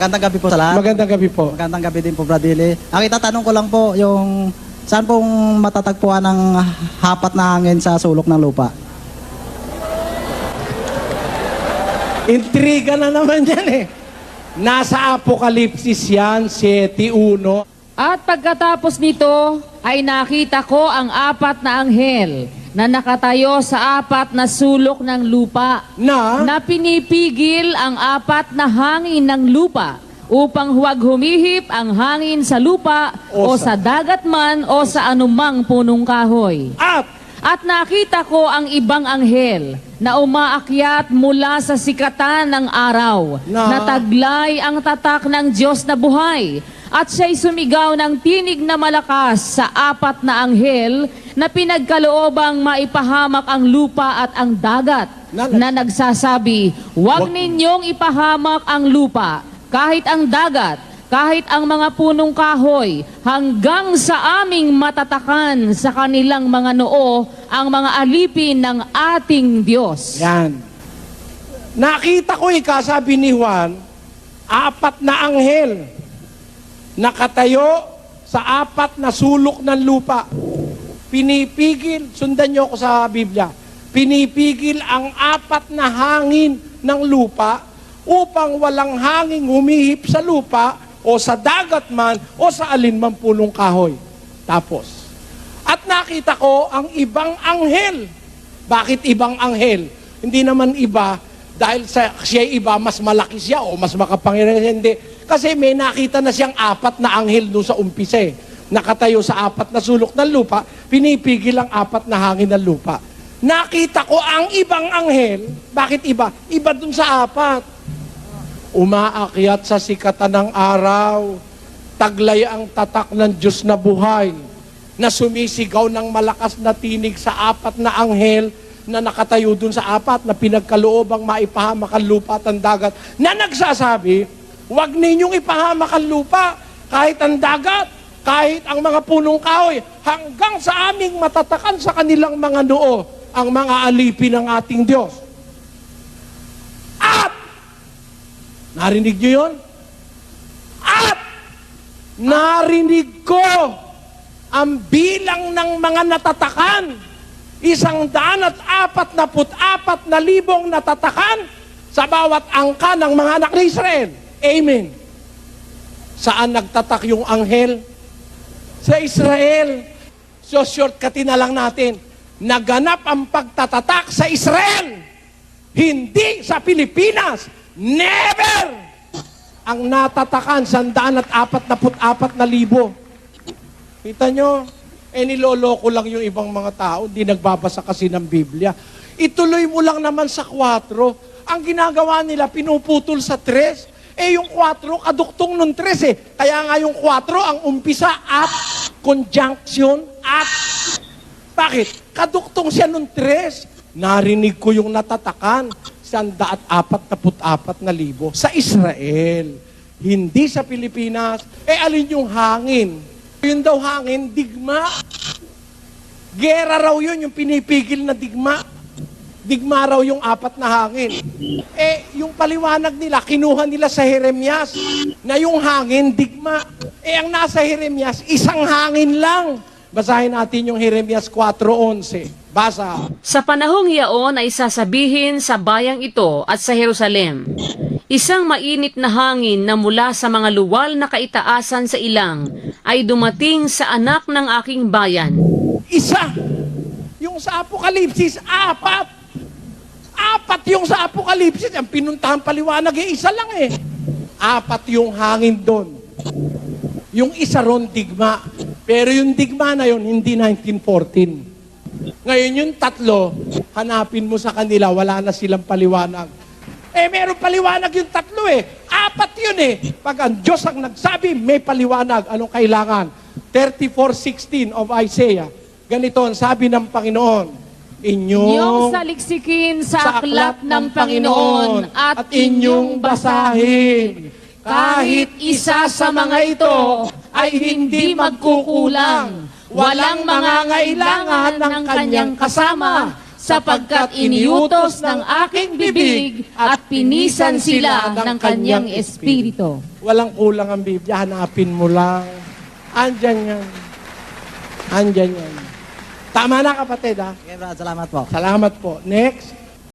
Magandang gabi po sa lahat. Magandang gabi po. Magandang gabi din po, Bradili. Ang itatanong ko lang po, yung saan pong matatagpuan ng hapat na hangin sa sulok ng lupa? Intriga na naman yan eh. Nasa Apokalipsis yan, 7.1. At pagkatapos nito ay nakita ko ang apat na anghel na nakatayo sa apat na sulok ng lupa Na, na pinipigil ang apat na hangin ng lupa upang huwag humihip ang hangin sa lupa O o, sa- sa dagat man o sa anumang punong kahoy. at At nakita ko ang ibang anghel na umaakyat mula sa sikatan ng araw, Na- na taglay ang tatak ng Diyos na buhay. At siya'y sumigaw ng tinig na malakas sa apat na anghel na pinagkaloobang maipahamak ang lupa at ang dagat Na- na nagsasabi, Huwag Wag- ninyong ipahamak ang lupa, kahit ang dagat, kahit ang mga punong kahoy, hanggang sa aming matatakan sa kanilang mga noo ang mga alipin ng ating Diyos. yan. Nakita ko ika, sabi ni Juan, apat na anghel nakatayo sa apat na sulok ng lupa. Pinipigil, sundan niyo ako sa Biblia, pinipigil ang apat na hangin ng lupa upang walang hangin humihip sa lupa o sa dagat man o sa alinmang punong kahoy. Tapos, at nakita ko ang ibang anghel. Bakit ibang anghel? Hindi naman iba dahil sa siya iba, mas malaki siya o mas makapangyarihan. Hindi. Kasi may nakita na siyang apat na anghel doon sa umpisa eh. Nakatayo sa apat na sulok ng lupa, pinipigil ang apat na hangin ng lupa. Nakita ko ang ibang anghel. Bakit iba? Iba dun sa apat. Umaakyat sa sikatan ng araw. Taglay ang tatak ng Diyos na buhay na sumisigaw ng malakas na tinig sa apat na anghel na nakatayo dun sa apat na pinagkaloobang maipahamak ang lupa at ang dagat na nagsasabi, huwag ninyong ipahamak ang lupa kahit ang dagat, kahit ang mga punong kahoy, hanggang sa aming matatakan sa kanilang mga noo ang mga alipin ng ating Diyos. At, narinig niyo yun? At, narinig ko ang bilang ng mga natatakan, isang daan at apat na put apat na libong natatakan sa bawat angka ng mga anak ni Israel. Amen. Saan nagtatak yung anghel? Sa Israel. So shortcutin na lang natin. Naganap ang pagtatatak sa Israel. Hindi sa Pilipinas. Never! Ang natatakan, sandaan at apat na apat na libo. Kita nyo? Eh niloloko lang yung ibang mga tao, hindi nagbabasa kasi ng Biblia. Ituloy mo lang naman sa 4. Ang ginagawa nila, pinuputol sa 3. Eh yung 4, kaduktong nung 3 eh. Kaya nga yung 4, ang umpisa at, conjunction at. Bakit? Kaduktong siya nung 3. Narinig ko yung natatakan, sanda at apat na put apat na libo sa Israel. Hindi sa Pilipinas. Eh alin yung hangin? Yun daw hangin, digma. Gera raw yun, yung pinipigil na digma. Digma raw yung apat na hangin. Eh, yung paliwanag nila, kinuha nila sa Jeremias na yung hangin, digma. Eh, ang nasa Jeremias, isang hangin lang. Basahin natin yung Jeremias 4.11. Basa. Sa panahong iyaon ay sasabihin sa bayang ito at sa Jerusalem, isang mainit na hangin na mula sa mga luwal na kaitaasan sa ilang ay dumating sa anak ng aking bayan. Isa. Yung sa Apokalipsis, apat. Apat yung sa Apokalipsis. Ang pinuntahan paliwanag, eh, isa lang eh. Apat yung hangin doon. Yung isa ron, digma. Pero yung digma na yun, hindi 1914. Ngayon yung tatlo, hanapin mo sa kanila, wala na silang paliwanag. Eh, meron paliwanag yung tatlo eh. Apat yun eh. Pag ang Diyos ang nagsabi, may paliwanag. Anong kailangan? 34.16 of Isaiah. Ganito ang sabi ng Panginoon. Inyong Inyong saliksikin sa aklat ng Panginoon at inyong basahin. Kahit isa sa mga ito ay hindi magkukulang. Walang mangangailangan ng kanyang kasama sapagkat iniutos ng aking bibig at pinisan sila ng kanyang espiritu. Walang kulang ang Biblia. Hanapin mo lang. Andyan yan. Andyan yan. Tama na kapatid ha. Okay, salamat po. Salamat po. Next.